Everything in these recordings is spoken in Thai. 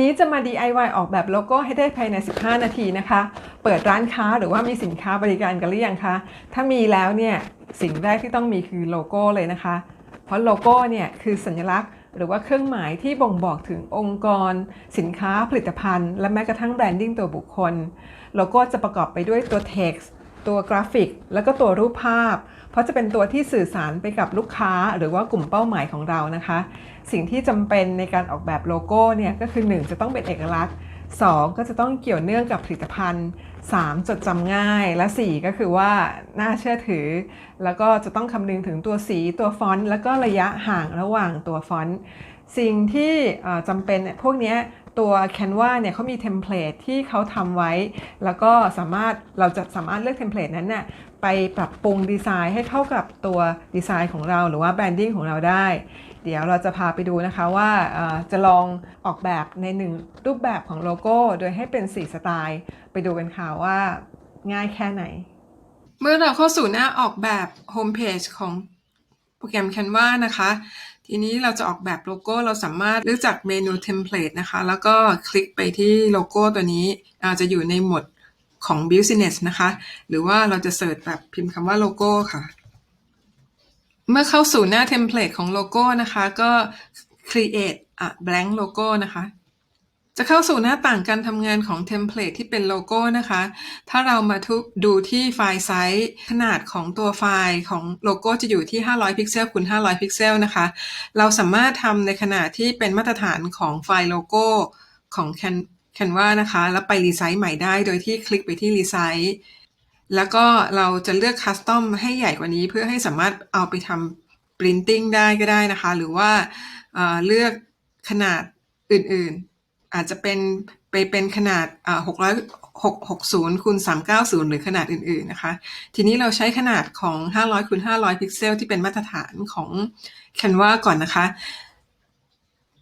นี้จะมา DIY ออกแบบโลโก้ให้ได้ภายใน 15 นาทีนะคะ เปิดร้านค้าหรือว่ามีสินค้าบริการกันหรือยังคะ ถ้ามีแล้วเนี่ยสิ่งแรกที่ต้องมีคือโลโก้เลยนะคะ เพราะโลโก้เนี่ยคือสัญลักษณ์ หรือว่าเครื่องหมายที่บ่งบอกถึงองค์กร สินค้าผลิตภัณฑ์ และแม้กระทั่งแบรนดิ้งตัวบุคคล โลโก้จะประกอบไปด้วยตัว text ตัวกราฟิก แล้วก็ตัวรูปภาพเพ ราะจะเป็นตัวที่สื่อสารไปกับลูกค้าหรือว่ากลุ่มเป้าหมายของเรานะคะ สิ่งที่จำเป็นในการออกแบบโลโก้เนี่ยก็คือ 1 จะต้องเป็นเอกลักษณ์ 2 ก็จะต้องเกี่ยวเนื่องกับผลิตภัณฑ์ 3 จดจำง่าย และ 4 ก็คือว่าน่าเชื่อถือ แล้วก็จะต้องคำนึงถึงตัวสีตัวฟอนต์แล้วก็ระยะห่างระหว่างตัวฟอนต์สิ่งที่จำเป็นเนี่ยพวกนี้ ตัว Canva เนี่ยเขามีเทมเพลตที่เขาทำไว้ แล้วก็สามารถเราจะสามารถเลือกเทมเพลตนั้นน่ะไปปรับปรุงดีไซน์ให้เข้ากับตัวดีไซน์ของเราหรือว่าแบรนดิ้งของเราได้ เดี๋ยวเราจะพาไปดูนะคะว่าจะลองออกแบบในหนึ่งรูปแบบของโลโก้ โดยให้เป็น 4 สไตล์ ไปดูกันค่ะว่าง่ายแค่ไหน เมื่อเราเข้าสู่หน้าออกแบบโฮมเพจของโปรแกรม Canva นะคะ ทีนี้เราจะออกแบบโลโก้เราสามารถเลือกจากเมนูเทมเพลตนะคะ แล้วก็คลิกไปที่โลโก้ตัวนี้อาจจะอยู่ในหมวดของ Business นะคะ หรือว่าเราจะเสิร์ชแบบพิมพ์คำว่าโลโก้ค่ะ เมื่อเข้าสู่หน้าเทมเพลตของโลโก้นะคะ ก็ create a blank logo นะคะ จะเข้าสู่หน้าต่างการทำงานของเทมเพลตที่เป็นโลโก้นะคะ ถ้าเรามาทุดูที่ไฟล์ไซส์ขนาดของตัวไฟล์ของโลโก้จะอยู่ที่ 500 พิกเซลคูณ500 พิกเซลนะคะ เราสามารถทำในขนาดที่เป็นมาตรฐานของไฟล์โลโก้ของ Can Canva นะคะ แล้วไปรีไซส์ใหม่ได้โดยที่คลิกไปที่รีไซส์แล้วก็เราจะเลือกคัสตอมให้ใหญ่กว่านี้เพื่อให้สามารถเอาไปทำ printing ได้ก็ได้นะคะ หรือว่าเอ่อเลือกขนาดอื่นๆ อาจจะเป็นไปเป็นขนาดอ่า600 660คูณ390หรือขนาดอื่นๆนะคะ ทีนี้เราใช้ขนาดของ500คูณ500พิกเซลที่เป็นมาตรฐานของ Canva ก่อนนะคะ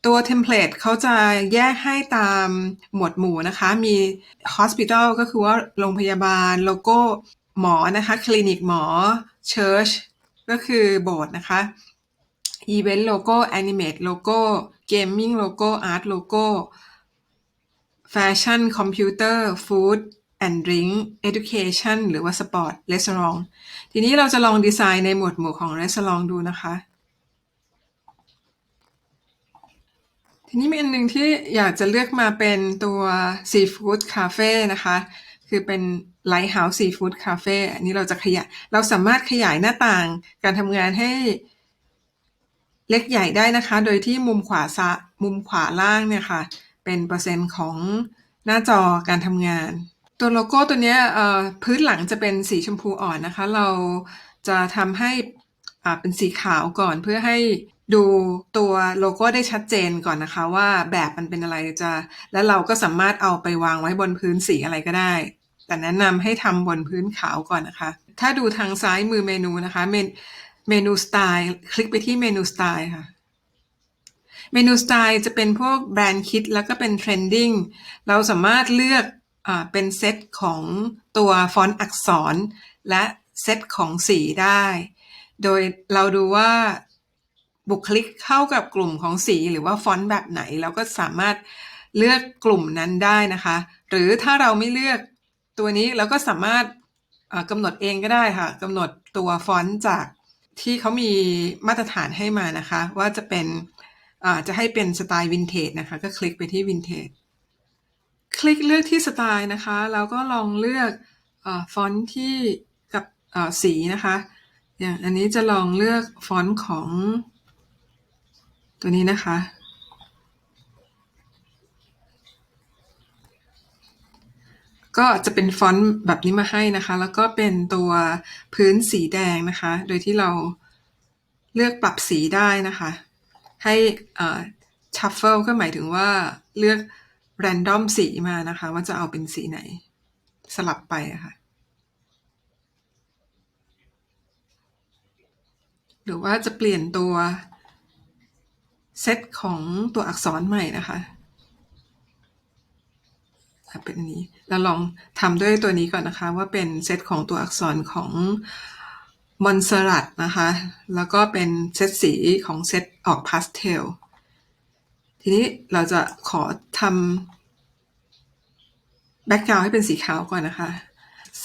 ตัวเทมเพลตเขาจะแยกให้ตามหมวดหมู่นะคะ มี hospital ก็คือว่าโรงพยาบาล โลโก้หมอนะคะ คลินิกหมอ church ก็คือโบสถ์นะคะ event logo animate logo gaming logo art logo fashion computer food and drink education หรือว่า sport restaurant ทีนี้เราจะลองดีไซน์ในหมวดหมู่ของ restaurant ดูนะคะ ทีนี้มีอันหนึ่งที่อยากจะเลือกมาเป็นตัว Seafood Cafe นะคะ คือเป็น Lighthouse Seafood Cafe อันนี้เราจะขยาย เราสามารถขยายหน้าต่างการทำงานให้เล็กใหญ่ได้นะคะ โดยที่มุมขวาซะมุมขวาล่างเนี่ยค่ะ เป็นเปอร์เซ็นต์ของหน้าจอการทำงาน ตัวโลโก้ตัวนี้พื้นหลังจะเป็นสีชมพูอ่อนนะคะ เราจะทำให้เป็นสีขาวก่อนเพื่อให้ดูตัวโลโก้ได้ชัดเจนก่อนนะคะ ว่าแบบมันเป็นอะไรจะ แล้วเราก็สามารถเอาไปวางไว้บนพื้นสีอะไรก็ได้ แต่แนะนำให้ทำบนพื้นขาวก่อนนะคะ ถ้าดูทางซ้ายมือเมนูนะคะ เมนูสไตล์ คลิกไปที่เมนูสไตล์ค่ะ เมนูสไตล์จะเป็นพวกแบรนด์คิดแล้วก็เป็นเทรนดิ้งเราสามารถเลือกอเป็นเซตของตัวฟอนต์อักษร และเซตของสีได้ โดยเราดูว่าบุคลิกเข้ากับกลุ่มของสีหรือว่าฟอนต์แบบไหน เราก็สามารถเลือกกลุ่มนั้นได้นะคะ หรือถ้าเราไม่เลือกตัวนี้เราก็สามารถกำหนดเองก็ได้ค่ะกำหนดตัวฟอนต์จากที่เขามีมาตรฐานให้มานะคะ ว่าจะเป็น จะให้เป็นสไตล์วินเทจนะคะ ก็คลิกไปที่วินเทจคลิกเลือกที่สไตล์นะคะ แล้วก็ลองเลือกอฟอนต์ที่กับสีนะคะ อย่างอันนี้จะลองเลือกฟอนต์ของตัวนี้นะคะ ก็จะเป็นฟอนต์แบบนี้มาให้นะคะ แล้วก็เป็นตัวพื้นสีแดงนะคะ โดยที่เราเลือกปรับสีได้นะคะ ให้ชัฟเฟิลก็หมายถึงว่าเลือกแรนดอมสีมานะคะ ว่าจะเอาเป็นสีไหน สลับไปะค่ะ หรือว่าจะเปลี่ยนตัวเซตของตัวอักษรใหม่นะคะเป็นนนี้เราลองทำด้วยตัวนี้ก่อนนะคะ ว่าเป็นเซตของตัวอักษรของ มอนสลัดนะคะ แล้วก็เป็นเซตสีของเซตออกพาสเทล ทีนี้เราจะขอทำแบ็กกราวให้เป็นสีขาวก่อนนะคะ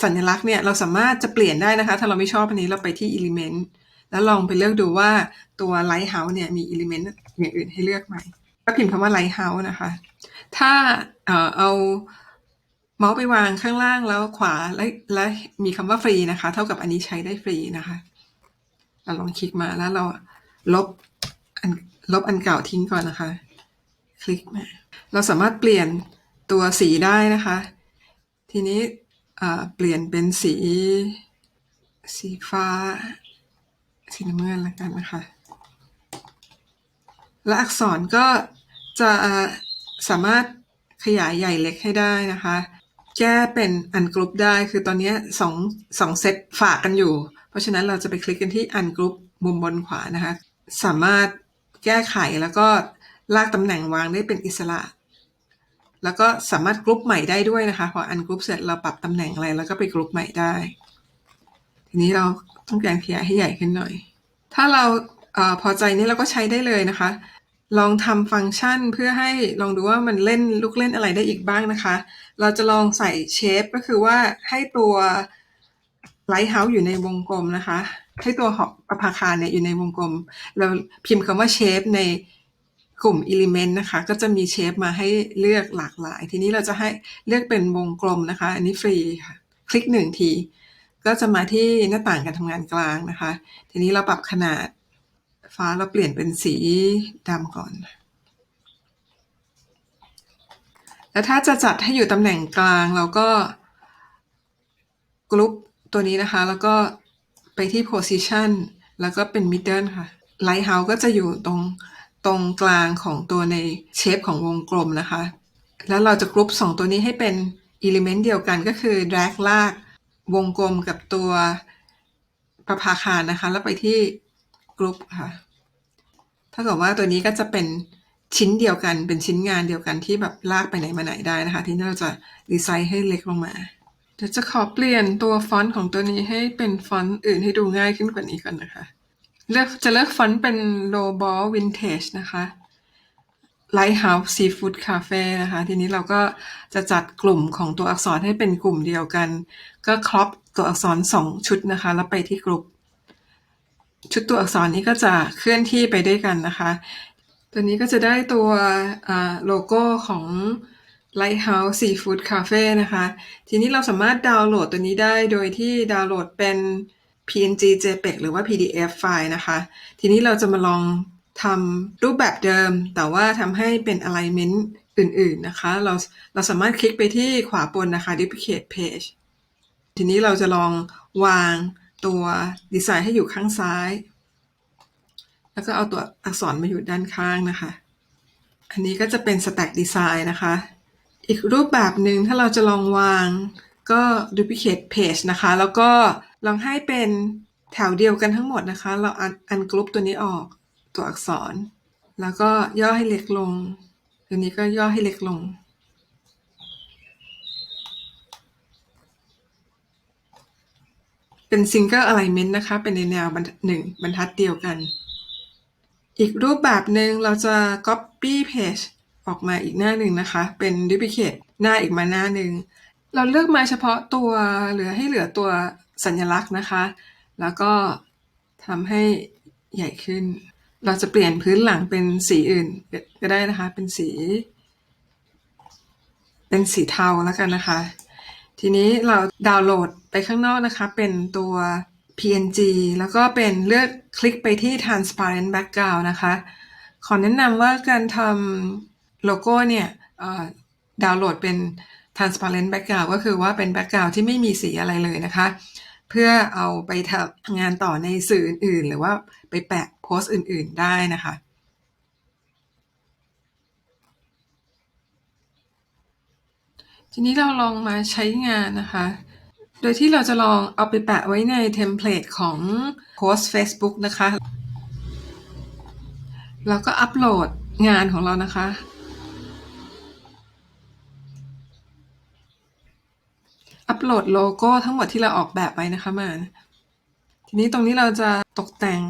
สัญลักษณ์เนี่ยเราสามารถจะเปลี่ยนได้นะคะ ถ้าเราไม่ชอบอันนี้เราไปที่ Element แล้วลองไปเลือกดูว่าตัว Lighthouse เนี่ยมี Element อย่างอื่นให้เลือกไหมก็พิมพ์คำว่า Lighthouse นะคะ ถ้าเอ่อเอา เมาส์ไปวางข้างล่างแล้วขวาและและมีคำว่าฟรีนะคะ เท่ากับอันนี้ใช้ได้ฟรีนะคะ เราลองคลิกมาแล้วเราลบอันลบอันเก่าทิ้งก่อนนะคะ คลิกมา เราสามารถเปลี่ยนตัวสีได้นะคะ ทีนี้เปลี่ยนเป็นสี สีฟ้า สีน้ำเงินแล้วกันนะคะ และอักษรก็จะสามารถขยายใหญ่เล็กให้ได้นะคะ แก้เป็นอันกรุ๊ปได้ คือตอนนี้สองสองเซตฝากกันอยู่ เพราะฉะนั้นเราจะไปคลิกกันที่อันกรุ๊ปมุมบนขวานะคะ สามารถแก้ไขแล้วก็ลากตำแหน่งวางได้เป็นอิสระ แล้วก็สามารถกรุ๊ปใหม่ได้ด้วยนะคะ พออันกรุ๊ปเสร็จเราปรับตำแหน่งอะไรแล้วก็ไปกรุ๊ปใหม่ได้ ทีนี้เราต้องการขยายให้ใหญ่ขึ้นหน่อย ถ้าเราเออพอใจนี้เราก็ใช้ได้เลยนะคะ ลองทำฟังก์ชันเพื่อให้ลองดูว่ามันเล่นลูกเล่นอะไรได้อีกบ้างนะคะ เราจะลองใส่เชฟก็คือว่าให้ตัวไลท์เฮาส์อยู่ในวงกลมนะคะ ให้ตัวหอประภาคารเนี่ยอยู่ในวงกลม เราพิมพ์คำว่าเชฟในกลุ่ม Element นะคะ ก็จะมีเชฟมาให้เลือกหลากหลาย ทีนี้เราจะให้เลือกเป็นวงกลมนะคะ อันนี้ฟรีค่ะ คลิกหนึ่งที ก็จะมาที่หน้าต่างการทำงานกลางนะคะ ทีนี้เราปรับขนาด ฟ้าเราเปลี่ยนเป็นสีดำก่อน แล้วถ้าจะจัดให้อยู่ตำแหน่งกลางเราก็กรุ๊ปตัวนี้นะคะ แล้วก็ไปที่ position แล้วก็เป็น middle ค่ะ lighthouse ก็จะอยู่ตรงตรงกลางของตัวในเชฟของวงกลมนะคะ แล้วเราจะกรุ๊ปสองตัวนี้ให้เป็น element เดียวกันก็คือ drag ลาก วงกลมกับตัวประภาคารนะคะ แล้วไปที่ กรุ๊ปค่ะถ้าเกิดว่าตัวนี้ก็จะเป็นชิ้นเดียวกันเป็นชิ้นงานเดียวกันที่แบบลากไปไหนมาไหนได้นะคะ ทีนี้เราจะดีไซน์ให้เล็กลงมา เดี๋ยวจะขอเปลี่ยนตัวฟอนต์ของตัวนี้ให้เป็นฟอนต์อื่นให้ดูง่ายขึ้นกว่านี้ก่อนนะคะเลือกจะเลือกฟอนต์เป็น low ball vintage นะคะ Lighthouse Seafood Cafe นะคะ ทีนี้เราก็จะจัดกลุ่มของตัวอักษรให้เป็นกลุ่มเดียวกัน ก็ครอปตัวอักษรสองชุดนะคะ แล้วไปที่กลุ่ม ชุดตัวอักษรนี้ก็จะเคลื่อนที่ไปด้วยกันนะคะ ตัวนี้ก็จะได้ตัวโลโก้ของ Lighthouse Seafood Cafe นะคะ ทีนี้เราสามารถดาวน์โหลดตัวนี้ได้โดยที่ดาวน์โหลดเป็น PNG JPEG หรือว่า PDF ไฟล์นะคะ ทีนี้เราจะมาลองทำรูปแบบเดิม แต่ว่าทำให้เป็น alignment อื่นๆนะคะ เราเราสามารถคลิกไปที่ขวาบนนะคะ duplicate page ทีนี้เราจะลองวาง ตัวดีไซน์ให้อยู่ข้างซ้าย แล้วก็เอาตัวอักษรมาอยู่ด้านข้างนะคะ อันนี้ก็จะเป็น stack design นะคะ อีกรูปแบบหนึ่งถ้าเราจะลองวางก็ duplicate page นะคะ แล้วก็ลองให้เป็นแถวเดียวกันทั้งหมดนะคะ เราอันอันกรุ๊ปตัวนี้ออกตัวอักษร แล้วก็ย่อให้เล็กลง ตัวนี้ก็ย่อให้เล็กลง เป็น single alignment นะคะ เป็นในแนวหนึ่งบรรทัดเดียวกัน อีกรูปแบบหนึ่งเราจะ copy page ออกมาอีกหน้าหนึ่งนะคะ เป็น duplicate หน้าอีกมาหน้าหนึ่ง เราเลือกมาเฉพาะตัวเหลือให้เหลือตัวสัญลักษณ์นะคะ แล้วก็ทำให้ใหญ่ขึ้น เราจะเปลี่ยนพื้นหลังเป็นสีอื่นก็ได้นะคะ เป็นสี เป็นสีเทาแล้วกันนะคะ ทีนี้เราดาวน์โหลดไปข้างนอกนะคะเป็นตัว PNG แล้วก็เป็นเลือกคลิกไปที่ transparent background นะคะ ขอแนะนำว่าการทำโลโก้เนี่ยดาวน์โหลดเป็น transparent background ก็คือว่าเป็น background ที่ไม่มีสีอะไรเลยนะคะ เพื่อเอาไปทำงานต่อในสื่ออื่นๆ หรือว่าไปแปะโพสต์อื่น ๆ ได้นะคะ ทีนี้เราลองมาใช้งานนะคะ โดยที่เราจะลองเอาไปแปะไว้ในเทมเพลตของโพสต์ Facebook นะคะ แล้วก็อัปโหลดงานของเรานะคะ อัปโหลดโลโก้ทั้งหมดที่เราออกแบบไว้นะคะมา ทีนี้ตรงนี้เราจะตกแต่ง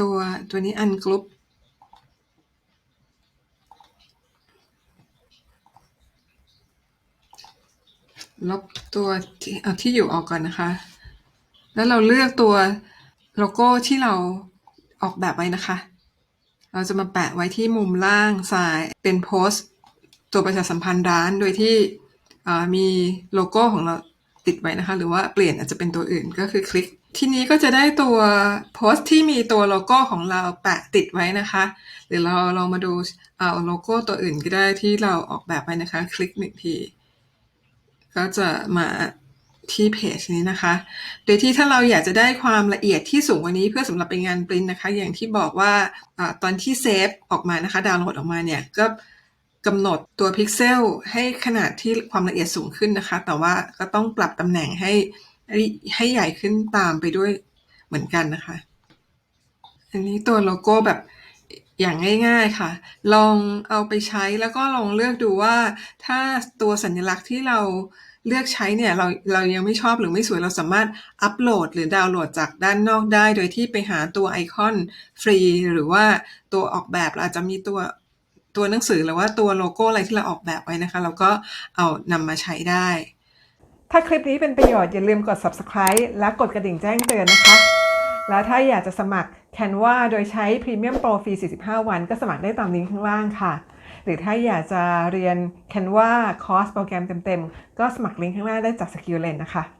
ตัวตัวนี้อันกรุ๊ป ลบตัวที่เอาที่อยู่ออกก่อนนะคะ แล้วเราเลือกตัวโลโก้ที่เราออกแบบไว้นะคะ เราจะมาแปะไว้ที่มุมล่างซ้ายเป็นโพสต์ตัวประชาสัมพันธ์ร้านโดยที่มีโลโก้ของเราติดไว้นะคะ หรือว่าเปลี่ยนอาจจะเป็นตัวอื่นก็คือคลิก ทีนี้ก็จะได้ตัวโพสต์ที่มีตัวโลโก้ของเราแปะติดไว้นะคะ หรือเราเรามาดูเอาโลโก้ตัวอื่นก็ได้ที่เราออกแบบไว้นะคะ คลิกหนึ่งที ก็จะมาที่เพจนี้นะคะ โดยที่ถ้าเราอยากจะได้ความละเอียดที่สูงกว่านี้เพื่อสำหรับเป็นงานปริ้นนะคะ อย่างที่บอกว่าอตอนที่เซฟออกมานะคะ ดาวน์โหลดออกมาเนี่ยก็กำหนดตัวพิกเซลให้ขนาดที่ความละเอียดสูงขึ้นนะคะ แต่ว่าก็ต้องปรับตำแหน่งให้ให้ใหญ่ขึ้นตามไปด้วยเหมือนกันนะคะ อันนี้ตัวโลโก้แบบ อย่างง่าย ๆ ค่ะ ลองเอาไปใช้แล้วก็ลองเลือกดูว่า ถ้าตัวสัญลักษณ์ที่เราเลือกใช้เนี่ยเราเรายังไม่ชอบหรือไม่สวยเราสามารถอัปโหลดหรือดาวน์โหลดจากด้านนอกได้ โดยที่ไปหาตัวไอคอนฟรี หรือว่าตัวออกแบบเราอาจจะมีตัวตัวหนังสือหรือว่าตัวโลโก้อะไรที่เราออกแบบไว้นะคะ เราก็เอานำมาใช้ได้ ถ้าคลิปนี้เป็นประโยชน์อย่าลืมกด subscribe และกดกระดิ่งแจ้งเตือนนะคะ แล้วถ้าอยากจะสมัคร Canva โดยใช้ Premium Pro ฟรี 45 วัน ก็สมัครได้ตามลิงก์ข้างล่างค่ะ หรือถ้าอยากจะเรียน Canva คอร์สโปรแกรมเต็มๆ ก็สมัครลิงก์ข้างล่างได้จาก Skilllen นะคะ